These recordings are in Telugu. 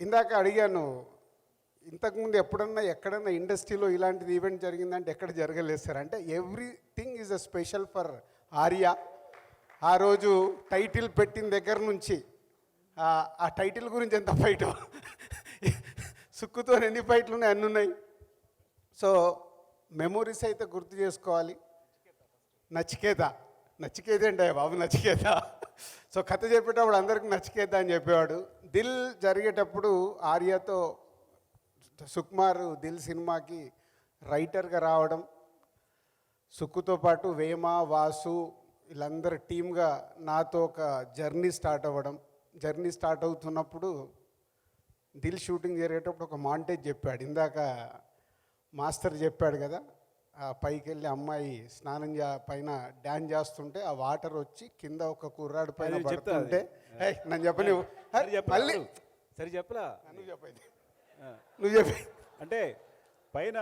ఇందాక అడిగాను ఇంతకుముందు ఎప్పుడన్నా ఎక్కడన్నా ఇండస్ట్రీలో ఇలాంటిది ఈవెంట్ జరిగిందంటే ఎక్కడ జరగలేదు సార్? అంటే everything is a special for Arya. ఆ రోజు టైటిల్ పెట్టిన దగ్గర నుంచి ఆ- ఆ టైటిల్ గురించి ఎంత ఫైట్? సుక్కుతో ఎన్ని ఫైట్లు ఉన్నాయి? అన్ని ఉన్నాయి. సో మెమొరీస్ అయితే గుర్తు చేసుకోవాలి. నచికేత నచికేత అంటే బాబు నచికేత సో కథ చెప్పేటప్పుడు అందరికి నచ్చికేద్దా అని చెప్పేవాడు. దిల్ జరిగేటప్పుడు ఆర్యతో సుకుమార్ దిల్ సినిమాకి రైటర్గా రావడం సుక్కుతో పాటు వేమ వాసు వీళ్ళందరి టీమ్గా నాతో ఒక జర్నీ స్టార్ట్ అవ్వడం. జర్నీ స్టార్ట్ అవుతున్నప్పుడు దిల్ షూటింగ్ జరిగేటప్పుడు ఒక మాంటేజ్ చెప్పాడు. ఇందాక మాస్టర్ చెప్పాడు కదా పైకి వెళ్ళి అమ్మాయి స్నానం పైన డ్యాన్స్ చేస్తుంటే ఆ వాటర్ వచ్చి కింద ఒక కుర్రాడు పైన అది చెప్తా అది. పడుతుంటే ఏయ్, నన్ను చెప్పని సరే చెప్పలా మళ్ళీ సరే చెప్పలా నువ్వు చెప్పేది. నువ్వు చెప్పి అంటే పైన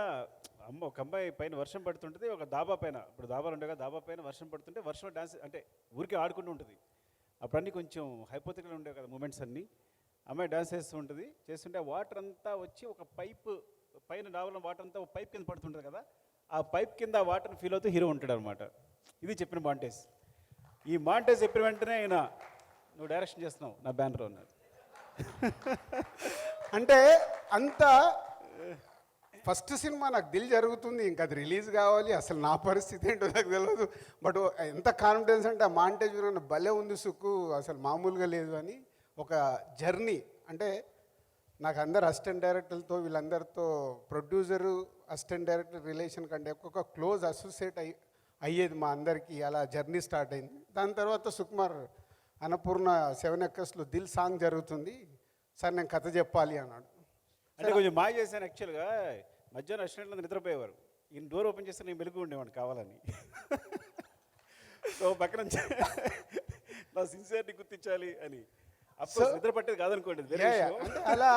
అమ్మ ఒక అమ్మాయి పైన వర్షం పడుతుంటుంది ఒక దాబా పైన. ఇప్పుడు దాబాలు ఉండగా దాబా పైన వర్షం పడుతుంటే వర్షం డాన్స్ అంటే ఊరికే ఆడుకుంటూ ఉంటుంది. అప్పుడు అన్నీ కొంచెం హైపోతికల్ ఉండేవి కదా మూమెంట్స్ అన్నీ. అమ్మాయి డాన్స్ చేస్తూ ఉంటుంది. చేస్తుంటే వాటర్ అంతా వచ్చి ఒక పైప్ పైన డాబాలో వాటర్ అంతా ఒక పైప్ కింద పడుతుంటుంది కదా. ఆ పైప్ కింద వాటర్ని ఫీల్ అవుతూ హీరో ఉంటాడు అనమాట ఇది చెప్పిన మాంటేజ్ ఈ మాంటేజ్ చెప్పిన వెంటనే ఆయన నువ్వు డైరెక్షన్ చేస్తున్నావు నా బ్యానర్ ఉన్నాడు. అంటే అంత ఫస్ట్ సినిమా నాకు దిల్ జరుగుతుంది ఇంకా అది రిలీజ్ కావాలి అసలు నా పరిస్థితి ఏంటో నాకు తెలియదు బట్ ఎంత కాన్ఫిడెన్స్ అంటే ఆ మాంటేజ్ విన్న భలే ఉంది సుక్కు అసలు మామూలుగా లేదు అని ఒక జర్నీ. అంటే నాకు అందరు అసిస్టెంట్ డైరెక్టర్లతో వీళ్ళందరితో ప్రొడ్యూసరు అసిస్టెంట్ డైరెక్టర్ రిలేషన్ కంటే ఒక క్లోజ్ అసోసియేట్ అయ్యి అయ్యేది మా అందరికీ. అలా జర్నీ స్టార్ట్ అయింది. దాని తర్వాత సుకుమార్ అన్నపూర్ణ సెవెన్ ఎక్కర్స్లో దిల్ సాంగ్ జరుగుతుంది. సార్ నేను కథ చెప్పాలి అన్నాడు. అంటే కొంచెం మాయ చేశాను యాక్చువల్గా. మధ్యాహ్నం రెస్టారెంట్లో నిద్రపోయేవారు. ఈయన డోర్ ఓపెన్ చేస్తే నేను మెలుగు ఉండేవాడిని కావాలని. సో పక్కన నా సిన్సియర్ని గుర్తించాలి అని. అప్పుడు నిద్ర పట్టేది కాదనుకోండి అలా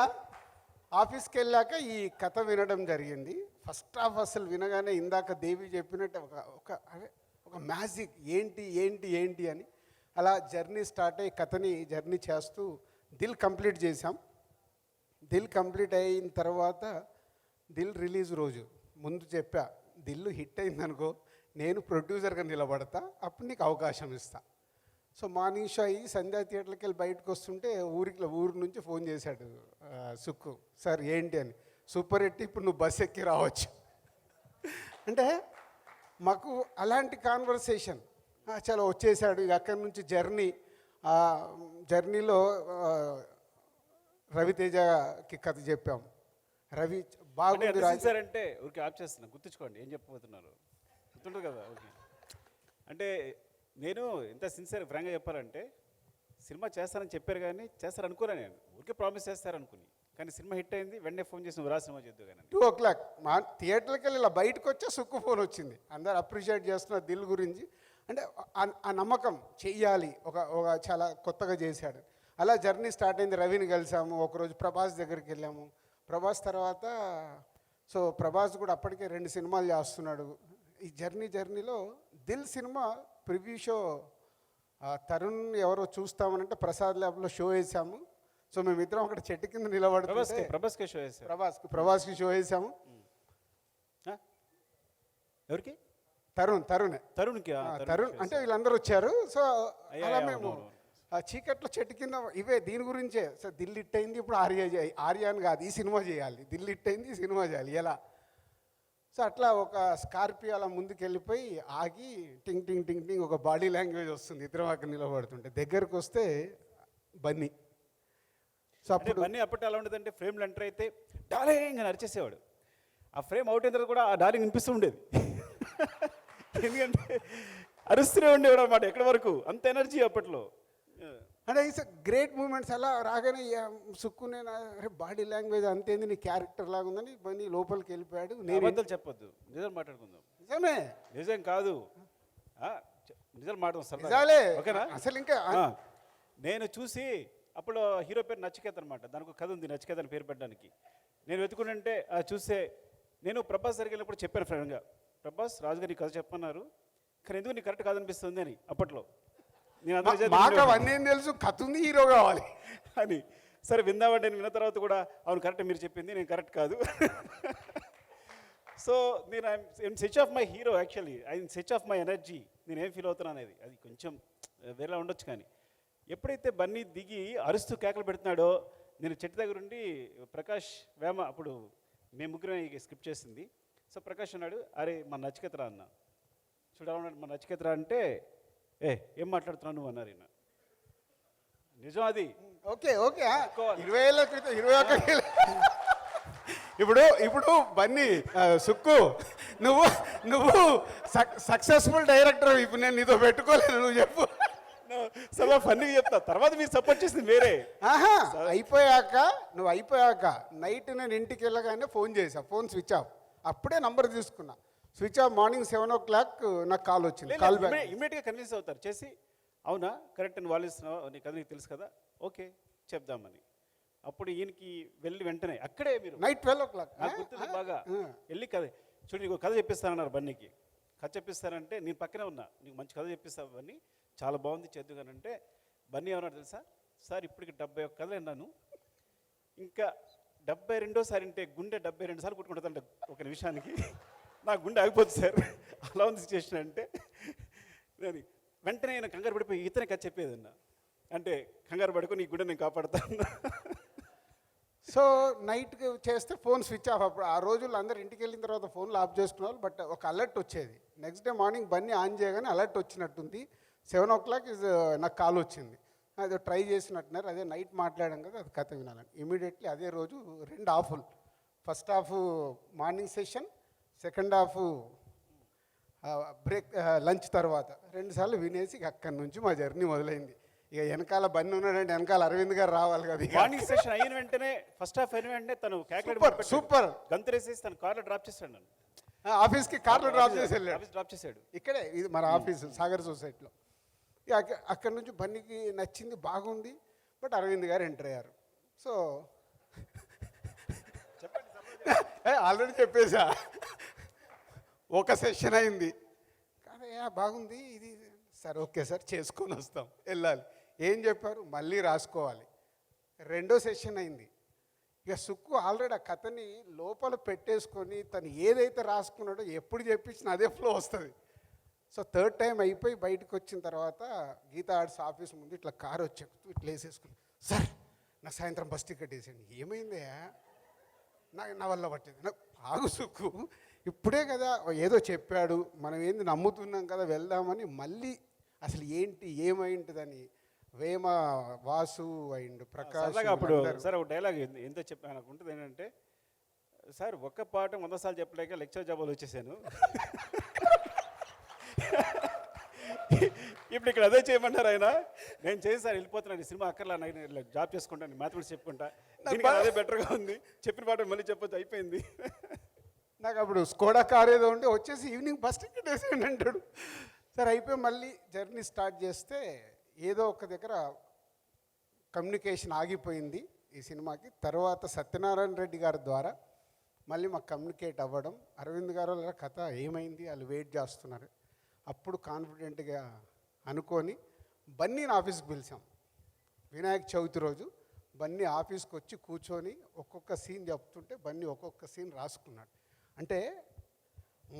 ఆఫీస్కి వెళ్ళాక ఈ కథ వినడం జరిగింది. ఫస్ట్ ఆఫ్ అసలు వినగానే ఇందాక దేవి చెప్పినట్టు ఒక ఒక అదే ఒక మ్యాజిక్ ఏంటి ఏంటి ఏంటి అని అలా జర్నీ స్టార్ట్ అయ్యి కథని జర్నీ చేస్తూ దిల్ కంప్లీట్ చేశాం. దిల్ కంప్లీట్ అయిన తర్వాత దిల్ రిలీజ్ రోజు. ముందు చెప్పా దిల్లు హిట్ అయిందనుకో నేను ప్రొడ్యూసర్గా నిలబడతా అప్పుడు నీకు అవకాశం ఇస్తా. సో మార్నింగ్ షో అయ్యి సంధ్యా థియేటర్కి వెళ్ళి బయటకు వస్తుంటే ఊరికి ఊరి నుంచి ఫోన్ చేశాడు సుక్కు సార్ ఏంటి? అని. సూపర్ హిట్ ఇప్పుడు నువ్వు బస్ ఎక్కి రావచ్చు. అంటే మాకు అలాంటి కాన్వర్సేషన్ చాలా వచ్చేసాడు ఇక అక్కడి నుంచి జర్నీ ఆ జర్నీలో రవితేజకి కథ చెప్పాం. రవి బాగుంది అంటే ఊరికి ఆప్ చేస్తున్నా గుర్తుంచుకోండి ఏం చెప్పబోతున్నారు? గుర్తుంటుంది కదా ఓకే. అంటే నేను ఎంత సిన్సియర్ ఫ్రాంక్గా చెప్పాలంటే సినిమా చేస్తానని చెప్పారు కానీ చేస్తారు అనుకోలే నేను. ఊరికే ప్రామిస్ చేస్తారనుకుని. కానీ సినిమా హిట్ అయింది వెంటనే ఫోన్ చేసి నువ్వు రా సినిమా చేద్దు కానీ టూ ఓ క్లాక్ మా థియేటర్కి వెళ్ళి ఇలా బయటకు వచ్చే సుక్కు ఫోన్ వచ్చింది. అందరు అప్రిషియేట్ చేస్తున్న దిల్ గురించి. అంటే ఆ- నమ్మకం చెయ్యాలి. ఒక ఒక చాలా కొత్తగా చేశాడు. అలా జర్నీ స్టార్ట్ అయింది. రవిని కలిసాము. ఒకరోజు ప్రభాస్ దగ్గరికి వెళ్ళాము. ప్రభాస్ తర్వాత సో ప్రభాస్ కూడా అప్పటికే రెండు సినిమాలు చేస్తున్నాడు. ఈ జర్నీ జర్నీలో Dil cinema preview show Tarun ఎవరో చూస్తామనంటే ప్రసాద్ ల్యాబ్లో షో వేసాము. సో మేమిద్దరం అక్కడ చెట్టు కింద నిలబడుతుంటే ప్రభాస్కి షో చేశారు ప్రభాస్కి ప్రభాస్కి షో వేసాము? ఎవరికి? తరుణ్ తరుణ్. తరుణ్కి తరుణ్. అంటే వీళ్ళందరూ వచ్చారు. సో అలా మేము. ఆ చీకట్లో చెట్టు కింద ఇవే దీని గురించే. సో దిల్ హిట్ అయింది ఇప్పుడు ఆర్య చేయాలి ఆర్య అని కాదు ఈ సినిమా చేయాలి. దిల్ హిట్ అయింది ఈ సినిమా చేయాలి. ఎలా? సో అట్లా ఒక స్కార్పియో అలా ముందుకు వెళ్ళిపోయి ఆగి టింగ్ టింగ్ టింగ్ టింగ్ ఒక బాడీ లాంగ్వేజ్ వస్తుంది. ఇద్దరం అక్కడ నిలబడుతుంటే. దగ్గరకు వస్తే బన్నీ. సో అప్పుడు బన్నీ అప్పటి ఎలా ఉండేదంటే ఫ్రేమ్లు ఎంటర్ అయితే డార్లింగ్ అని అరిచేసేవాడు. ఆ ఫ్రేమ్ అవుట్ అయిన తర్వాత కూడా ఆ డార్లింగ్ వినిపిస్తూ ఉండేది. ఎందుకంటే అరుస్తూనే ఉండేవాడు అనమాట ఎక్కడి వరకు? అంత ఎనర్జీ అప్పట్లో. అంటే ఇట్స్ గ్రేట్ మూమెంట్స్ అలా రాగానే సుక్కునే అరే బాడీ లాంగ్వేజ్ అంతేంది నీ క్యారెక్టర్ లాగా ఉందని బన్నీ లోపలికి వెళ్ళిపోయాడు. నేను అబద్ధాలు చెప్పొద్దు. నిజాలు మాట్లాడుకుందాం. నిజమే. నిజం కాదు. నిజాలు నిజాలే సరదాగా. ఓకేనా? అసలు ఇంకా నేను చూసి అప్పుడు హీరో పేరు నచికేత్ అనమాట దానికి ఒక కథ ఉంది నచికేత్ అని పేరు పెట్టడానికి. నేను వెతుకుంటే చూస్తే నేను ప్రభాస్ దగ్గరికి వెళ్ళినప్పుడు చెప్పాను ఫ్రెండ్గా ప్రభాస్ రాజుగారి కథ చెప్పన్నారు కానీ ఎందుకు నీకు కరెక్ట్ కాదనిపిస్తుంది అని అప్పట్లో. నేను మాకు. అవన్నీ తెలుసు కథ ఉంది హీరో కావాలి అని. సరే విందామంటే నేను విన్న తర్వాత కూడా అవును కరెక్ట్ మీరు చెప్పింది నేను కరెక్ట్ కాదు. సో నేను I'm such of my hero actually I such of my energy నేను ఏం ఫీల్ అవుతున్నాను అనేది అది కొంచెం వేరేలా ఉండొచ్చు కానీ. ఎప్పుడైతే బన్నీ దిగి అరుస్తూ కేకలు పెడుతున్నాడో నేను చెట్టు దగ్గర ఉండి ప్రకాష్ వేమ అప్పుడు మేము ముగ్గురం ఈ స్క్రిప్ట్ చేసింది. సో ప్రకాష్ అన్నాడు అరే మా నచికేతరా అన్న. చూడాలన్నాడు మా నచికేతరా అంటే ఏ ఏం మాట్లాడుతున్నావు నువ్వు? అన్నారు ఈయన. నిజం అది. ఓకే ఓకే ఇరవై ఏళ్ళ క్రితం ఇరవై ఒక్క ఇప్పుడు ఇప్పుడు బన్నీ సుక్కు నువ్వు నువ్వు సక్సెస్ఫుల్ డైరెక్టర్ ఇప్పుడు నేను నీతో పెట్టుకోలేను నువ్వు చెప్పు. చాలా ఫన్నీగా చెప్తా. తర్వాత మీరు సపోర్ట్ చేసింది వేరే. ఆహా అయిపోయాక నువ్వు అయిపోయాక నైట్ నేను ఇంటికి వెళ్ళగానే ఫోన్ చేసా ఫోన్ స్విచ్ ఆఫ్ అప్పుడే నంబర్ తీసుకున్నా. Switch off morning seven o'clock నాకు కాల్ వచ్చింది. కాల్ బ్యాక్ ఇమీడియట్గా కన్విన్స్ అవుతారు. చేసి అవునా? కరెక్ట్ నువ్వు వాళ్ళు ఇస్తున్నావు? నీకు అది నీకు తెలుసు కదా. ఓకే చెప్దామని. అప్పుడు ఈయనకి వెళ్ళి వెంటనే అక్కడే మీరు. నైట్ ట్వెల్వ్ ఓ క్లాక్ నాకు గుర్తుంది బాగా. వెళ్ళి కథ చూడు నీకు కథ చెప్పిస్తానన్నారు బన్నీకి. కథ చెప్పిస్తానంటే నేను పక్కనే ఉన్నా. నీకు మంచి కథ చెప్పిస్తావు బన్నీ చాలా బాగుంది చేద్దుగానంటే బన్నీ ఏమన్నాడు తెలుసా? సార్ ఇప్పటికి డెబ్బై ఒక్క కథలు విన్నాను. ఇంకా డెబ్బై రెండోసారి అంటే గుండె డెబ్బై రెండు సార్లు కొట్టుకుంటుందంట ఒక నిమిషానికి. నా గుండె ఆగిపోతుంది సార్. అలా ఉంది సిచ్యువేషన్ అంటే నేను వెంటనే నేను కంగారు పడిపోయి ఇతనే కథ చెప్పేదన్నా అంటే కంగారు పడుకొని ఈ గుండె నేను కాపాడుతాను సో నైట్కి చేస్తే ఫోన్ స్విచ్ ఆఫ్ అప్పుడు ఆ రోజుల్లో అందరు ఇంటికి వెళ్ళిన తర్వాత ఫోన్లు ఆఫ్ చేసుకున్నారు. బట్ ఒక అలర్ట్ వచ్చేది. Next day morning Bunny on చేయగానే అలర్ట్ వచ్చినట్టుంది. సెవెన్ ఓ క్లాక్ ఇస్ నాకు కాల్ వచ్చింది. అది ట్రై చేసినట్టున్నారు అదే నైట్ మాట్లాడాం కదా అది కథ వినాలని. ఇమీడియట్లీ అదే రోజు రెండు ఆఫ్లు first half morning session second half break lunch తర్వాత. రెండుసార్లు వినేసి అక్కడి నుంచి మా జర్నీ మొదలైంది. ఇక వెనకాల బండి ఉన్నాడంటే వెనకాల అరవింద్ గారు రావాలి కదా మార్నింగ్ సెషన్ అయిన వెంటనే ఫస్ట్ హాఫ్ అయిన వెంటనే తను సూపర్ సూపర్. గంతురేసేసి తన కార్లో డ్రాప్ నన్ను. ఆఫీస్కి కార్లో డ్రాప్ చేసి వెళ్ళాడు. ఆఫీస్ డ్రాప్ చేశాడు. ఇక్కడే ఇది మన ఆఫీసు సాగర్ సొసైటీలో. అక్కడి నుంచి బన్నీకి నచ్చింది బాగుంది బట్ అరవింద్ గారు ఎంటర్ అయ్యారు. సో ఆల్రెడీ చెప్పేశా ఒక సెషన్ అయింది. కానీ బాగుంది ఇది సరే ఓకే సార్ చేసుకొని వస్తాం వెళ్ళాలి. ఏం చెప్పారు? మళ్ళీ రాసుకోవాలి. రెండో సెషన్ అయింది. ఇక సుక్కు ఆల్రెడీ ఆ కథని లోపల పెట్టేసుకొని తను ఏదైతే రాసుకున్నాడో ఎప్పుడు చెప్పించినా అదే ఫ్లో వస్తుంది. సో థర్డ్ టైం అయిపోయి బయటకు వచ్చిన తర్వాత గీతా ఆర్ట్స్ ఆఫీస్ ముందు ఇట్లా కారు వచ్చి ఎక్కుతూ ఇట్లా వేసేసుకుని సార్ నా సాయంత్రం బస్ టికెట్ వేసేయండి. ఏమైందే? నా నా వల్ల పట్టింది. నాకు ఆగు సుక్కు. ఇప్పుడే కదా ఏదో చెప్పాడు మనం ఏంది నమ్ముతున్నాం కదా వెళ్దామని మళ్ళీ అసలు ఏంటి ఏమైంటుందని వేమ వాసు అండ్ ప్రకాష్ సరదాగా అప్పుడు. సార్ ఒక డైలాగ్ ఎంత చెప్పా నాకు ఉంటుంది ఏంటంటే సార్ ఒక్క పాట వంద సార్లు చెప్పలేక లెక్చర్ జాబాలు వచ్చేసాను. ఇప్పుడు ఇక్కడ అదే చేయమంటారు ఆయన. నేను చేసి సార్ వెళ్ళిపోతున్నాను ఈ సినిమా అక్కర్లా నేను ఇలా జాబ్ చేసుకుంటాను మ్యాథమెటిక్స్ చెప్పుకుంటా. దీనికి అదే బెటర్గా ఉంది. చెప్పిన పాట మళ్ళీ చెప్పొచ్చు అయిపోయింది. నాకు అప్పుడు స్కోడా కార్ ఏదో ఉంటే వచ్చేసి ఈవినింగ్ బస్ టికెట్ వేసేయండి అంటాడు. సరే అయిపోయి మళ్ళీ జర్నీ స్టార్ట్ చేస్తే ఏదో ఒక దగ్గర కమ్యూనికేషన్ ఆగిపోయింది ఈ సినిమాకి. తర్వాత సత్యనారాయణ రెడ్డి గారి ద్వారా మళ్ళీ మాకు కమ్యూనికేట్ అవ్వడం. అరవింద్ గారు వాళ్ళ కథ ఏమైంది? వాళ్ళు వెయిట్ చేస్తున్నారు. అప్పుడు కాన్ఫిడెంట్గా అనుకొని బన్నీని ఆఫీస్కి పిలిచాం. వినాయక చవితి రోజు బన్నీ ఆఫీస్కి వచ్చి కూర్చొని ఒక్కొక్క సీన్ చెప్తుంటే బన్నీ ఒక్కొక్క సీన్ రాసుకున్నాడు. అంటే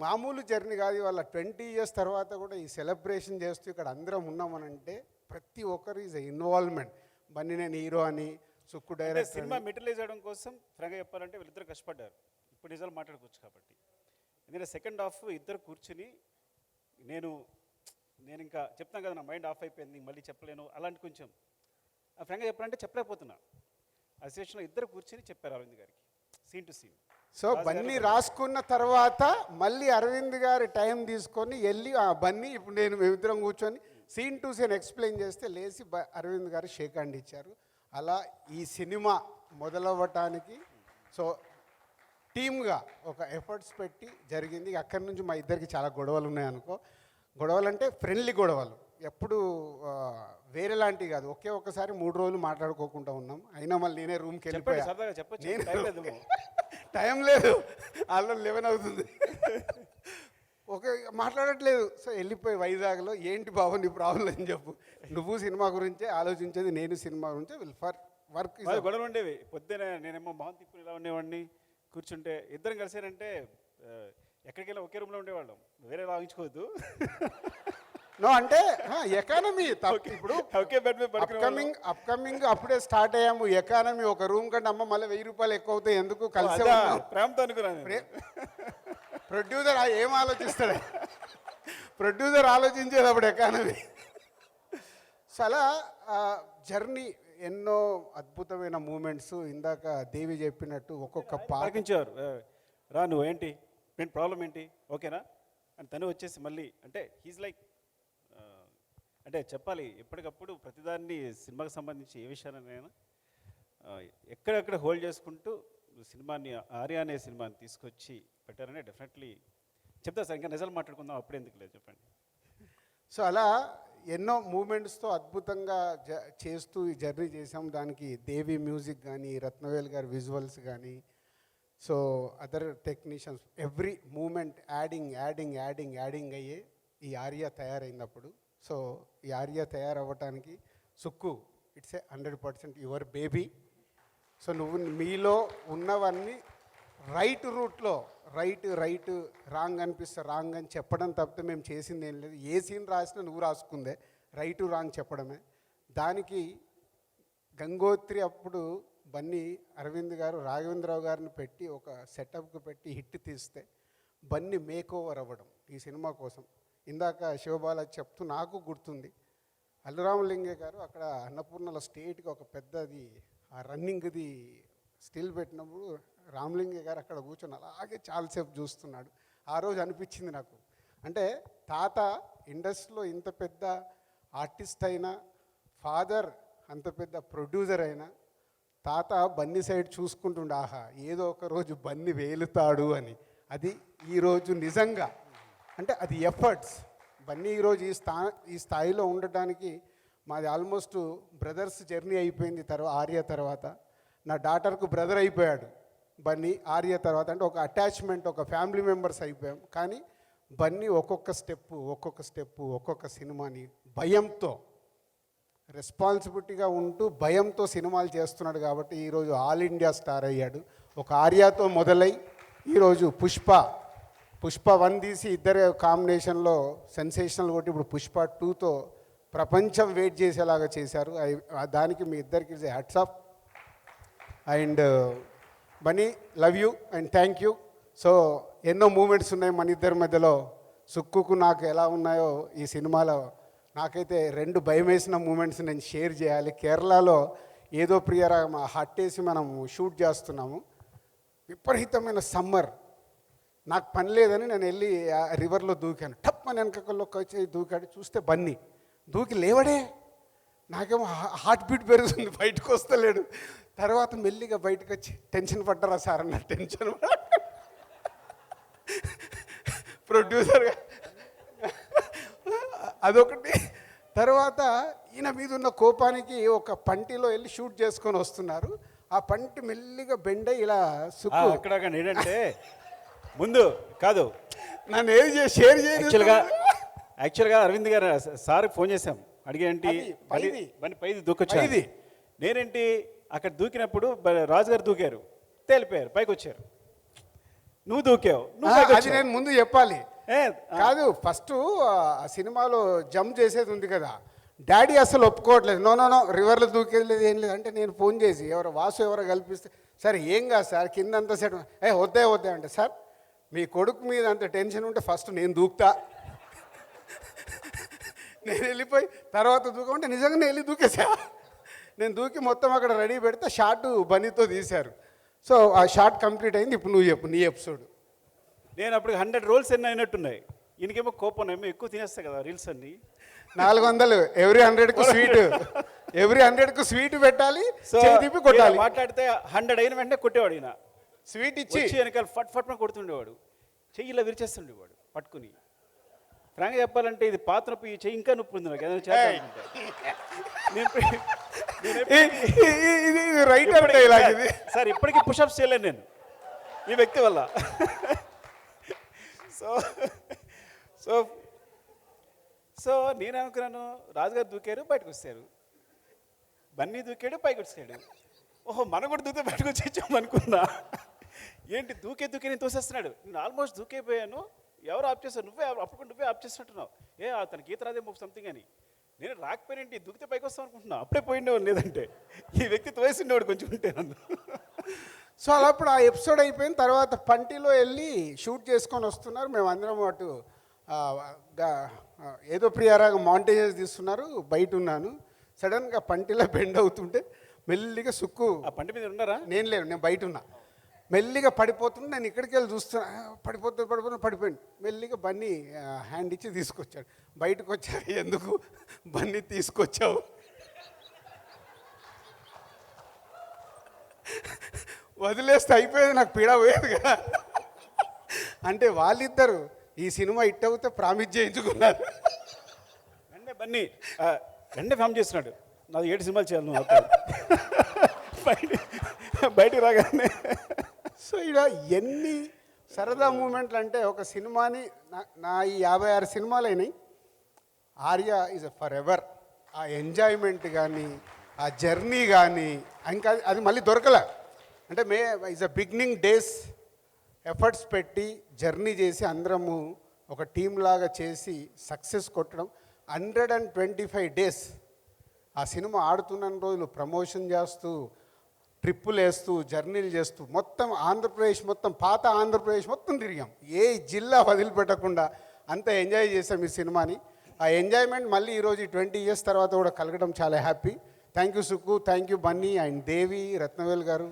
మామూలు జర్నీ కాదు వాళ్ళ ట్వంటీ ఇయర్స్ తర్వాత కూడా ఈ సెలబ్రేషన్ చేస్తూ ఇక్కడ అందరం ఉన్నామనంటే ప్రతి ఒక్కరు ఈజ్ ఇన్వాల్వ్మెంట్. బన్నీ నేను హీరో అని సుక్కు అంటే డైరెక్టర్ సినిమా మెటీరియలైజ్ చేయడం కోసం ఫ్రంగా చెప్పాలంటే వీళ్ళిద్దరు కష్టపడ్డారు. ఇప్పుడు నిజాలు మాట్లాడుకోవచ్చు కాబట్టి. ఎందుకంటే సెకండ్ హాఫ్ ఇద్దరు కూర్చుని నేను నేను ఇంకా చెప్తాను కదా నా మైండ్ ఆఫ్ అయిపోయింది మళ్ళీ చెప్పలేను అలాంటి కొంచెం. ఆ ఫ్రంగా చెప్పాలంటే చెప్పలేకపోతున్నా. ఆ సిచ్యువేషన్లో ఇద్దరు కూర్చుని చెప్పారు అరవింద్ గారికి scene to scene. So Bunny రాసుకున్న తర్వాత మళ్ళీ అరవింద్ గారి టైం తీసుకొని వెళ్ళి ఆ బన్నీ ఇప్పుడు నేను మేమిద్దరం కూర్చొని సీన్ టు సీన్ ఎక్స్ప్లెయిన్ చేస్తే లేచి అరవింద్ గారు షేక్ హ్యాండ్ ఇచ్చారు. అలా ఈ సినిమా మొదలవ్వటానికి సో టీమ్గా ఒక ఎఫర్ట్స్ పెట్టి జరిగింది. అక్కడి నుంచి మా ఇద్దరికి చాలా గొడవలు ఉన్నాయనుకో గొడవలు అంటే ఫ్రెండ్లీ గొడవలు. ఎప్పుడు ఆ, వేరేలాంటివి కాదు. ఒకే ఒక్కసారి మూడు రోజులు మాట్లాడుకోకుండా ఉన్నాం. అయినా మళ్ళీ నేనే రూమ్కి చెప్పండి వెళ్ళిపోయా. సరదాగా చెప్పొచ్చు. నేను టైం లేదు ఆల్రెడీ లెవెన్ అవుతుంది. ఓకే మాట్లాడట్లేదు. సో వెళ్ళిపోయి వైజాగ్లో ఏంటి బాబు నీ ప్రాబ్లం అని చెప్పు. నువ్వు సినిమా గురించే ఆలోచించేది నేను సినిమా గురించే. విల్ ఫర్ వర్క్ గొడవలు ఉండేవి. పొద్దున నేనేమో మొహం తిప్పుని ఇలా ఉండేవాడిని. కూర్చుంటే ఇద్దరం కలిసారంటే ఎక్కడికి వెళ్ళి ఒకే రూమ్లో ఉండేవాళ్ళం. వేరే లాగించుకోవద్దు. నో అంటే ఎకానమీ ఇప్పుడు అప్కమింగ్ అప్కమింగ్ అప్పుడే స్టార్ట్ అయ్యాము. ఎకానమీ ఒక రూమ్ కంటే అమ్మ మళ్ళీ వెయ్యి రూపాయలు ఎక్కువ అవుతాయి ఎందుకు కలిసే. ప్రేమతో అనుకున్నాను ప్రే- ప్రొడ్యూసర్ ఏం ఆలోచిస్తాడు? ప్రొడ్యూసర్ ఆలోచించేది అప్పుడు ఎకానమీ సో అలా జర్నీ ఎన్నో అద్భుతమైన మూమెంట్స్ ఇందాక దేవి చెప్పినట్టు ఒక్కొక్క పాట. పాకించేవారు "ఏ, రా నువ్వు ఏంటి? ఏంటి ప్రాబ్లం ఏంటి? ఓకేనా అని తను వచ్చేసి మళ్ళీ అంటే హీజ్ లైక్ అంటే చెప్పాలి ఎప్పటికప్పుడు ప్రతిదాన్ని సినిమాకి సంబంధించి ఏ విషయాలైనా ఆ, ఎక్కడెక్కడ హోల్డ్ చేసుకుంటూ సినిమాని ఆర్య అనే సినిమాని తీసుకొచ్చి పెట్టారనే డెఫినెట్లీ చెప్తా సార్ ఇంకా నిజాలు మాట్లాడుకుందాం అప్పుడు ఎందుకు లేదు చెప్పండి. సో అలా ఎన్నో మూమెంట్స్తో అద్భుతంగా జ చేస్తూ ఈ జర్నీ చేసాం దానికి దేవి మ్యూజిక్ కానీ రత్నవేల్ గారి విజువల్స్ కానీ so other technicians every moment adding adding adding adding అయ్యే ఈ ఆర్య తయారైనప్పుడు. సో ఈ Arya తయారవ్వటానికి Sukku it's a hundred percent your baby so నువ్వు మీలో ఉన్నవన్నీ రైట్ రూట్లో రైట్ రైట్ రాంగ్ అనిపిస్తే రాంగ్ అని చెప్పడం తప్పితే మేము చేసింది ఏం లేదు. ఏ సీన్ రాసినా నువ్వు రాసుకుందే. రైట్ రాంగ్ చెప్పడమే. దానికి గంగోత్రి అప్పుడు బన్నీ అరవింద్ గారు రాఘవేంద్రరావు గారిని పెట్టి ఒక సెటప్కి పెట్టి హిట్ తీస్తే బన్నీ మేక్ ఓవర్ అవ్వడం ఈ సినిమా కోసం. ఇందాక శివబాలాజీ చెప్తూ నాకు గుర్తుంది. అల్లురామలింగే గారు అక్కడ అన్నపూర్ణలో స్టేట్కి ఒక పెద్దది ఆ రన్నింగ్ది స్టిల్ పెట్టినప్పుడు రామలింగే గారు అక్కడ కూర్చొని అలాగే చాలాసేపు చూస్తున్నాడు. ఆ రోజు అనిపించింది నాకు. అంటే తాత ఇండస్ట్రీలో ఇంత పెద్ద ఆర్టిస్ట్ అయినా ఫాదర్ అంత పెద్ద ప్రొడ్యూసర్ అయినా తాత బన్నీ సైడ్ చూసుకుంటుండే ఆహా ఏదో ఒక రోజు బన్నీ వేలుతాడు అని. అది ఈరోజు నిజంగా. అంటే అది ఎఫర్ట్స్. బన్నీ ఈరోజు ఈ స్థా ఈ స్థాయిలో ఉండటానికి మాది ఆల్మోస్ట్ బ్రదర్స్ జర్నీ అయిపోయింది తర్వాత ఆర్య తర్వాత. నా డాటర్కు బ్రదర్ అయిపోయాడు. బన్నీ ఆర్య తర్వాత అంటే ఒక అటాచ్మెంట్ ఒక ఫ్యామిలీ మెంబర్స్ అయిపోయాం. కానీ బన్నీ ఒక్కొక్క స్టెప్పు ఒక్కొక్క స్టెప్పు ఒక్కొక్క సినిమాని భయంతో రెస్పాన్సిబిలిటీగా ఉంటూ భయంతో సినిమాలు చేస్తున్నాడు కాబట్టి ఈరోజు ఆల్ ఇండియా స్టార్ అయ్యాడు. ఒక ఆర్యాతో మొదలై ఈరోజు పుష్ప పుష్ప వన్ తీసి ఇద్దరే కాంబినేషన్లో సెన్సేషనల్ కొట్టి ఇప్పుడు పుష్ప టూతో ప్రపంచం వెయిట్ చేసేలాగా చేశారు. దానికి మీ ఇద్దరికి hats off and Bunny love you and thank you. So ఎన్నో మూమెంట్స్ ఉన్నాయి మన ఇద్దరి మధ్యలో. సుక్కుకు నాకు ఎలా ఉన్నాయో ఈ సినిమాలో నాకైతే రెండు భయం వేసిన మూమెంట్స్ నేను షేర్ చేయాలి. కేరళలో ఏదో ప్రియరాగం హట్టేసి మనం షూట్ చేస్తున్నాము. విపరీతమైన సమ్మర్. నాకు పని లేదని నేను వెళ్ళి ఆ రివర్లో దూకాను. టప్ అని వెనకల్లోకి వచ్చి దూకాడు. చూస్తే బన్నీ. దూకి లేవడే. నాకేమో హార్ట్ బీట్ పెరుగుతుంది బయటకు వస్తలేడు. తర్వాత మెల్లిగా బయటకు వచ్చి టెన్షన్ పడ్డరా సార్? అన్న టెన్షన్ ప్రొడ్యూసర్గా అదొకటి. తర్వాత ఈయన మీద ఉన్న కోపానికి ఒక పంటిలో వెళ్ళి షూట్ చేసుకొని వస్తున్నారు. ఆ పంటి మెల్లిగా బెండ ఇలా సుక్కు. అక్కడ ఏంటంటే ముందు కాదు. నన్ను ఏది చేసి షేర్ యాక్చువల్గా చేయాలి యాక్చువల్గా అరవింద్ గారు సార్ ఫోన్ చేశాం. అడిగేంటి పైది. పైది. దూకొచ్చాను. నేనేంటి? అక్కడ దూకినప్పుడు బ- రాజు గారు దూకారు. తేలిపోయారు పైకి వచ్చారు నువ్వు దూకావు అది. నేను ముందు చెప్పాలి. ఏ, కాదు ఫస్ట్ ఆ సినిమాలో జంప్ చేసేది ఉంది కదా. డాడీ అసలు ఒప్పుకోవట్లేదు. నో నో నో రివర్లో దూకేది ఏం లేదు. అంటే నేను ఫోన్ చేసి ఎవరు వాసు ఎవరో కల్పిస్తే సార్ ఏం కాదు సార్ కిందంతా సెట్ ఏ వద్దే వద్దే అంటే సార్ మీ కొడుకు మీద అంత టెన్షన్ ఉంటే ఫస్ట్ నేను దూకుతా. నేను వెళ్ళిపోయి తర్వాత దూకమంటే నిజంగా నేను వెళ్ళి దూకేసా నేను దూకి మొత్తం అక్కడ రెడీ పెడితే షార్ట్ బనీతో తీశారు. సో ఆ షార్ట్ కంప్లీట్ అయింది. ఇప్పుడు నువ్వు చెప్పు నీ ఎపిసోడ్. నేను అప్పుడు హండ్రెడ్ రోల్స్ ఎన్ని అయినట్టున్నాయి. ఈయనకేమో కోపం ఏమో ఎక్కువ తినేస్తాయి కదా రీల్స్ అన్ని. నాలుగు వందలు. ఎవ్రీ హండ్రెడ్కు స్వీట్. ఎవ్రీ హండ్రెడ్కు స్వీట్ పెట్టాలి సో తిప్పి కొట్టాలి. మాట్లాడితే హండ్రెడ్ అయిన వెంటనే కొట్టేవాడు ఈయన. స్వీట్ ఇచ్చి. వెనకాల ఫట్ ఫట్ కొడుతుండేవాడు. చెయ్యి ఇలా విరిచేస్తుండేవాడు పట్టుకుని. ఫ్రాంక్గా చెప్పాలంటే ఇది పాత నొప్పి ఈ చెయ్యి ఇంకా నొప్పి ఉంది నాకు. ఏదైనా ఈ- ఈ- ఇది సార్ ఇప్పటికీ పుషప్స్ చేయలేను నేను. ఈ వ్యక్తి వల్ల. సో సో సో నేను అనుకున్నాను రాజుగారు దూకారు బయటకు వచ్చారు బన్నీ దూకాడు పైకి వచ్చాడు ఓహో మనం కూడా దూకే బయటకు అనుకున్నా ఏంటి దూకే దూకే నేను తోసేస్తున్నాడు. నేను ఆల్మోస్ట్ దూకైపోయాను. ఎవరు ఆప్ చేశారు? నువ్వే అప్పుడు నువ్వే ఆప్ చేసినట్టున్నావు. ఏ తనకి ఈత రాదేమో సంథింగ్ అని. నేను రాకపోయినంటే దూకితే పైకి వస్తాం అనుకుంటున్నా. అప్పుడే పోయిండేవాడు లేదంటే. ఈ వ్యక్తి తోసిండేవాడు కొంచెం ఉంటే నన్ను. సో అలా అప్పుడు ఆ ఎపిసోడ్ అయిపోయిన తర్వాత పంటిలో వెళ్ళి షూట్ చేసుకొని వస్తున్నారు. మేము అందరం అటు ఏదో ప్రియారాగా మాంటేజెస్ తీస్తున్నారు. బయట ఉన్నాను. సడన్గా పంటిలో బెండ్ అవుతుంటే మెల్లిగా సుక్కు ఆ పంట మీద ఉన్నారా? నేను లేను నేను బయట ఉన్నా. మెల్లిగా పడిపోతుంది నేను ఇక్కడికి వెళ్ళి చూస్తున్నా. పడిపోతుంది పడిపోతుంది పడిపోయింది మెల్లిగా బన్నీ హ్యాండ్ ఇచ్చి తీసుకొచ్చాడు. బయటకు వచ్చాడు ఎందుకు? బన్నీ తీసుకొచ్చావు. వదిలేస్తే అయిపోయేది నాకు పీడ పోయేది కదా. అంటే వాళ్ళిద్దరు ఈ సినిమా హిట్ అవుతే ప్రామిస్ చేయించుకున్నారు. వెంటనే బన్నీ రెండే ఫామ్ చేస్తున్నాడు. నాది ఏడు సినిమాలు చేయాలి నువ్వు బయట బయటికి రాగానే. సో ఇలా ఎన్ని సరదా మూమెంట్లు అంటే ఒక సినిమాని నా- నా ఈ యాభై ఆరు సినిమాలు అయినాయి ఆర్య ఈజ్ ఫర్ ఎవర్ ఆ ఎంజాయ్మెంట్ కానీ ఆ జర్నీ కానీ ఇంకా అది- అది మళ్ళీ దొరకలే. అంటే may is a beginning days efforts పెట్టి జర్నీ చేసి అందరము ఒక టీం లాగా చేసి సక్సెస్ కొట్టడం. Hundred and twenty five days ఆ సినిమా ఆడుతున్న రోజులు ప్రమోషన్ చేస్తూ ట్రిప్పులు వేస్తూ జర్నీలు చేస్తూ మొత్తం ఆంధ్రప్రదేశ్ మొత్తం పాత ఆంధ్రప్రదేశ్ మొత్తం తిరిగాం. ఏ జిల్లా వదిలిపెట్టకుండా అంత ఎంజాయ్ చేసాం ఈ సినిమాని. ఆ ఎంజాయ్మెంట్ మళ్ళీ ఈరోజు ట్వంటీ ఇయర్స్ తర్వాత కూడా కలగడం చాలా happy. Thank you Sukku thank you Bunny and Devi Rathnavel గారు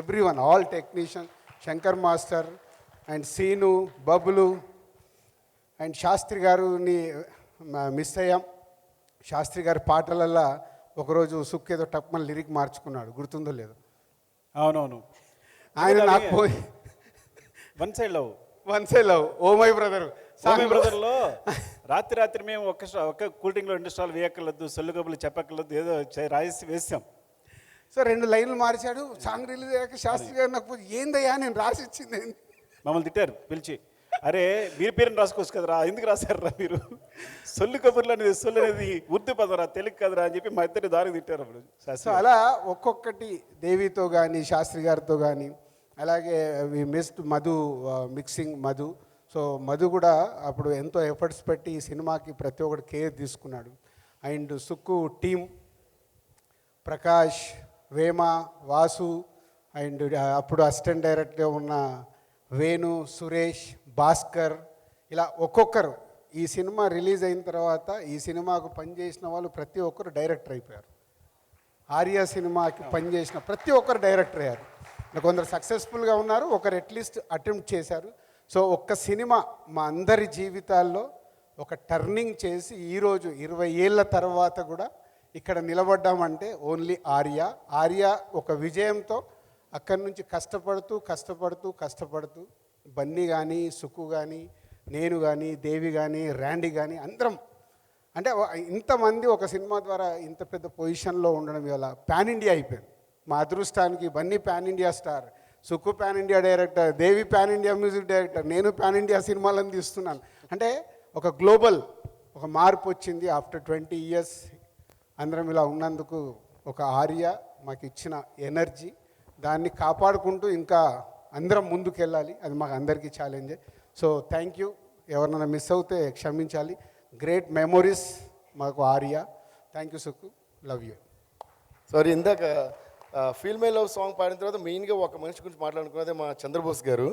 every one all technician Shankar master and Seenu Bablu and Sastry గారుని miss అయ్యాం. శాస్త్రి గారి పాటలల్లో ఒకరోజు సుక్కేదో ఏదో టప్మన్ లిరిక్ మార్చుకున్నాడు. గుర్తుందో లేదో. అవునవును. ఆయన నాకు పోయి one side love. One side love. Oh my brother. స్వామి బ్రదర్లో రాత్రి రాత్రి మేము ఒక్క స్టా- ఒక్క కూల్ డ్రింక్లో రెండు స్టాల్ వేయక్కర్లేదు సొల్లు కబులు చెప్పక్కర్లేదు ఏదో రాసి వేసాం సో రెండు లైన్లు మార్చాడు సాంగ్ రిలీజ్ అయ్యాక శాస్త్రి గారు నాకు పోయి, ఏందయ్యా నేను రాసి ఇచ్చింది? ఏంది?" మమ్మల్ని తిట్టారు పిలిచి. అరే మీరు పేరుని రాసుకోవచ్చు కదరా? ఎందుకు రాశారా మీరు? సొల్లు కబుర్లు అనేది సొల్లు అనేది ఉర్దూ పదరా తెలుగు కదరా అని చెప్పి మా ఇద్దరిని దారికి తిట్టారు అప్పుడు సో అలా ఒక్కొక్కటి దేవితో కానీ శాస్త్రి గారితో కానీ అలాగే we missed Madhu mixing Madhu. So Madhu కూడా అప్పుడు ఎంతో ఎఫర్ట్స్ పెట్టి ఈ సినిమాకి ప్రతి ఒక్కటి కేర్ తీసుకున్నాడు. And Sukku team Prakash Vema Vasu and అప్పుడు అసిస్టెంట్ డైరెక్టర్గా ఉన్న వేణు సురేష్ భాస్కర్ ఇలా ఒక్కొక్కరు. ఈ సినిమా రిలీజ్ అయిన తర్వాత ఈ సినిమాకు పనిచేసిన వాళ్ళు ప్రతి ఒక్కరు డైరెక్టర్ అయిపోయారు. ఆర్య సినిమాకి పనిచేసిన ప్రతి ఒక్కరు డైరెక్టర్ అయ్యారు. కొందరు సక్సెస్ఫుల్గా ఉన్నారు ఒకరు అట్లీస్ట్ అటెంప్ట్ చేశారు. సో ఒక్క సినిమా మా అందరి జీవితాల్లో ఒక టర్నింగ్ చేసి ఈరోజు ఇరవై ఏళ్ళ తర్వాత కూడా ఇక్కడ నిలబడ్డామంటే ఓన్లీ ఆర్య. ఆర్య ఒక విజయంతో అక్కడి నుంచి కష్టపడుతూ కష్టపడుతూ కష్టపడుతూ బన్నీ కానీ సుక్కు కానీ నేను కానీ దేవి కానీ ర్యాండీ కానీ అందరం. అంటే ఇంతమంది ఒక సినిమా ద్వారా ఇంత పెద్ద పొజిషన్లో ఉండడం ఇవాళ పాన్ ఇండియా అయిపోయింది. మా అదృష్టానికి Bunny pan India star Sukku pan India director Devi pan India music director నేను పాన్ ఇండియా సినిమాలను తీస్తున్నాను. అంటే ఒక గ్లోబల్ ఒక మార్పు వచ్చింది ఆఫ్టర్ ట్వంటీ ఇయర్స్. అందరం ఇలా ఉన్నందుకు ఒక ఆర్య మాకు ఇచ్చిన ఎనర్జీ. దాన్ని కాపాడుకుంటూ ఇంకా అందరం ముందుకెళ్ళాలి. అది మాకు అందరికీ ఛాలెంజే సో థ్యాంక్ యూ ఎవరినైనా మిస్ అవుతే క్షమించాలి. గ్రేట్ మెమొరీస్ మాకు Arya. Thank you Sukku love you sorry ఇందాక ఫీల్ లవ్ సాంగ్ పాడిన తర్వాత మెయిన్గా ఒక మనిషి గురించి మాట్లాడుకున్నదే మా చంద్రబోస్ గారు.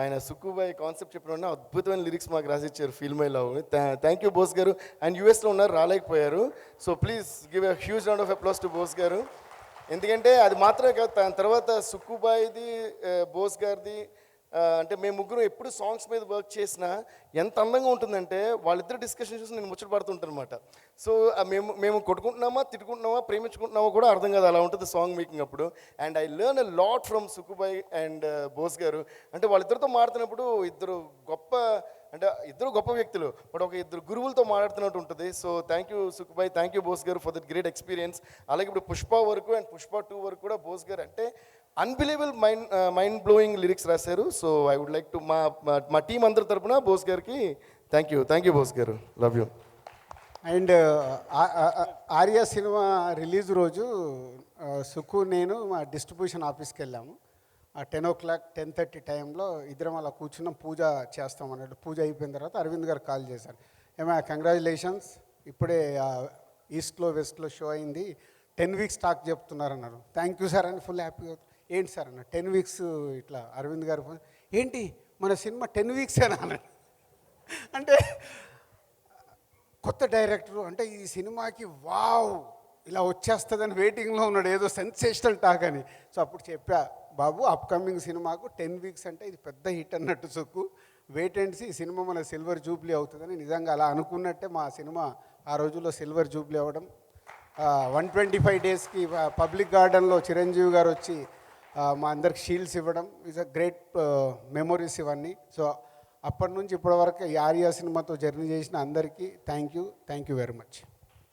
ఆయన సుక్కుబాయ్ కాన్సెప్ట్ చెప్పిన అద్భుతమైన లిరిక్స్ మాకు రాసిచ్చారు feel my love thank you Bose గారు. అండ్ యూఎస్లో ఉన్నారు రాలేకపోయారు. So please give a huge round of applause to Bose గారు. ఎందుకంటే అది మాత్రమే కాదు దాని తర్వాత సుక్కుబాయిది బోస్ గారిది అంటే మేము ముగ్గురు ఎప్పుడు సాంగ్స్ మీద వర్క్ చేసినా ఎంత అందంగా ఉంటుందంటే వాళ్ళిద్దరు డిస్కషన్ చూసి నేను ముచ్చట పడుతుంటాను అనమాట సో మేము మేము కొట్టుకుంటున్నామా తిట్టుకుంటున్నామా ప్రేమించుకుంటున్నామా కూడా అర్థం కాదు అలా ఉంటుంది సాంగ్ మేకింగ్ అప్పుడు. And I learn a lot from Sukkubhai and Bose గారు అంటే వాళ్ళిద్దరితో మాడుతున్నప్పుడు ఇద్దరు గొప్ప అంటే ఇద్దరు గొప్ప వ్యక్తులు బట్ ఒక ఇద్దరు గురువులతో మాట్లాడుతున్నట్టు ఉంటుంది. So thank you Sukkubhai thank you Bose గారు ఫర్ దట్ గ్రేట్ ఎక్స్పీరియన్స్ అలాగే ఇప్పుడు పుష్ప వరకు అండ్ పుష్ప టూ వరకు కూడా బోస్ గారు అంటే unbelievable mind mind blowing lyrics రాశారు. So I would like to మా మా- టీం అందరి తరపున బోస్ గారికి thank you thank you Bose గారు. Love you and Arya cinema release రోజు uh, సుఖు నేను మా డిస్ట్రిబ్యూషన్ ఆఫీస్కి వెళ్ళాము. ఆ ten o'clock ten thirty టైంలో ఇద్దరం అలా కూర్చున్నాం పూజ చేస్తాం అన్నట్టు. పూజ అయిపోయిన తర్వాత అరవింద్ గారు కాల్ చేశారు. ఏమో కంగ్రాచులేషన్స్ ఇప్పుడే ఈస్ట్లో వెస్ట్లో షో అయింది. టెన్ వీక్స్ స్టాక్ చెప్తున్నారన్నారు. థ్యాంక్ యూ సార్ అని ఫుల్ హ్యాపీగా ఏంటి సార్ అన్న టెన్ వీక్స్ ఇట్లా అరవింద్ గారు ఏంటి? మన సినిమా టెన్ వీక్సేనా అన్నాడు అంటే కొత్త డైరెక్టరు అంటే ఈ సినిమాకి వావ్ ఇలా వచ్చేస్తుందని వెయిటింగ్లో ఉన్నాడు. ఏదో సెన్సేషనల్ టాక్ అని. సో అప్పుడు చెప్పా బాబు అప్కమింగ్ సినిమాకు టెన్ వీక్స్ అంటే ఇది పెద్ద హిట్ అన్నట్టు సొక్కు వెయిట్ అండ్ ఈ సినిమా మన సిల్వర్ జూబ్లీ అవుతుందని నిజంగా అలా అనుకున్నట్టే మా సినిమా ఆ రోజుల్లో సిల్వర్ జూబ్లీ అవ్వడం. వన్ ట్వంటీ ఫైవ్ డేస్కి పబ్లిక్ గార్డెన్లో చిరంజీవి గారు వచ్చి మా అందరికి షీల్డ్స్ ఇవ్వడం. ఇస్ అ గ్రేట్ మెమొరీస్ ఇవన్నీ. సో అప్పటి నుంచి ఇప్పటివరకు యారియా ఆర్యా సినిమాతో జర్నీ చేసిన అందరికీ thank you thank you very much